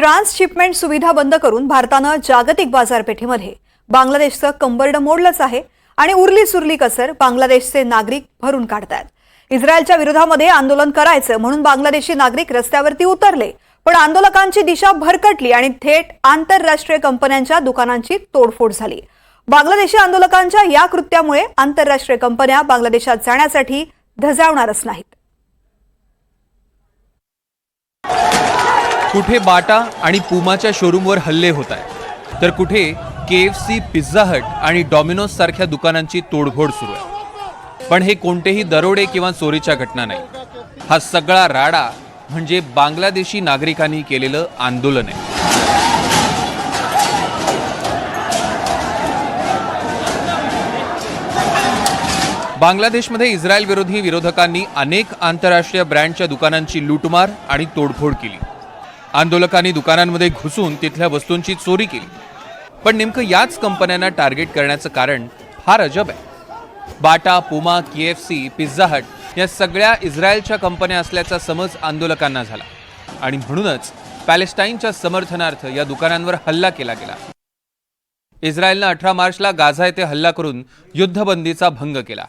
ट्रान्सशिपमेंट सुविधा बंद करून भारतानं जागतिक बाजारपेठेमध्ये बांगलादेशचं कंबर्ड मोडलंच आहे आणि उरली सुरली कसर बांगलादेशचे नागरिक भरून काढतायत. इस्रायलच्या विरोधामध्ये आंदोलन करायचं म्हणून बांगलादेशी नागरिक रस्त्यावरती उतरले पण आंदोलकांची दिशा भरकटली आणि थेट आंतरराष्ट्रीय कंपन्यांच्या दुकानांची तोडफोड झाली. बांगलादेशी आंदोलकांच्या या कृत्यामुळे आंतरराष्ट्रीय कंपन्या बांगलादेशात जाण्यासाठी धजावणारच नाहीत. कुठे बाटा आणि पुमाच्या शोरूमवर हल्ले होत आहेत? तर कुठे K F C pizza hut आणि डॉमिनोज सारख्या दुकानांची तोडफोड सुरू आहे? पण हे कोणतेही दरोडे किंवा चोरीच्या घटना नाही. हा सगळा राडा म्हणजे बांगलादेशी नागरिकांनी केलेलं आंदोलन आहे. बांगलादेशमध्ये इस्रायल विरोधी विरोधकांनी अनेक आंतरराष्ट्रीय ब्रँडच्या दुकानांची लूटमार आणि तोडफोड केली. आंदोलकांनी दुकानांमध्ये घुसून तिथल्या वस्तूंची चोरी केली. पण नेमकं याच कंपन्यांना टार्गेट करण्याचं कारण फार अजब आहे. Bata Puma K F C Pizza Hut या सगळ्या इस्रायलच्या कंपन्या असल्याचा समज आंदोलकांना झाला. आणि म्हणूनच पॅलेस्टाईनच्या समर्थनार्थ या दुकानांवर हल्ला केला गेला. इस्रायलनं अठरा मार्चला गाझा येथे हल्ला करून युद्धबंदीचा भंग केला.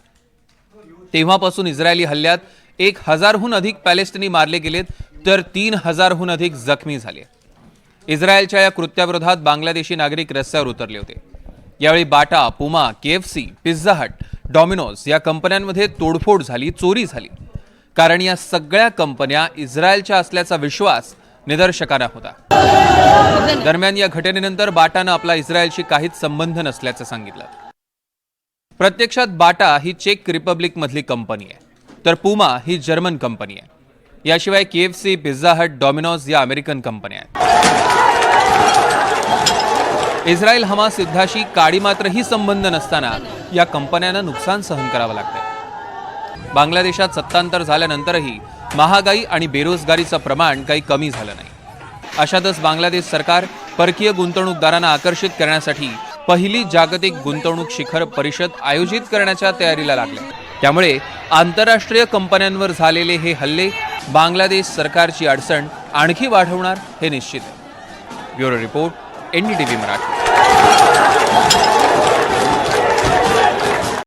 तेव्हापासून इस्रायली हल्ल्यात एक हजारहून अधिक पॅलेस्टिनी मारले गेलेत तर तीन हजारहून अधिक जखमी झाले. इस्रायलच्या या कृत्याविरोधात बांगलादेशी नागरिक रस्त्यावर उतरले होते. यावेळी Bata Puma K F C Pizza Hut Domino's या कंपन्यांमध्ये तोडफोड झाली चोरी झाली. कारण या सगळ्या कंपन्या इस्रायलच्या असल्याचा विश्वास निदर्शकांना होता. दरम्यान या घटनेनंतर बाटानं आपला इस्रायलशी काहीच संबंध नसल्याचं सांगितलं. प्रत्यक्षात बाटा ही चेक रिपब्लिक मधली कंपनी आहे तर पुमा ही जर्मन कंपनी आहे. याशिवाय K F C Pizza Hut Domino's या अमेरिकन कंपन्या आहेत. इस्रायल हमास युद्धाशी काडी मात्रही संबंध नसताना या कंपन्यांना नुकसान सहन करावं लागतंय. बांगलादेशात सत्तांतर झाल्यानंतरही महागाई आणि बेरोजगारीचं प्रमाण काही कमी झालं नाही. अशातच बांगलादेश सरकार परकीय गुंतवणूकदारांना आकर्षित करण्यासाठी पहिली जागतिक गुंतवणूक शिखर परिषद आयोजित करण्याच्या तयारीला लागले त्यामुळे आंतरराष्ट्रीय कंपन्यांवर झालेले हे हल्ले बांगलादेश सरकारची अडचण आणखी वाढवणार हे निश्चित आहे. Bureau report N D T V Marathi.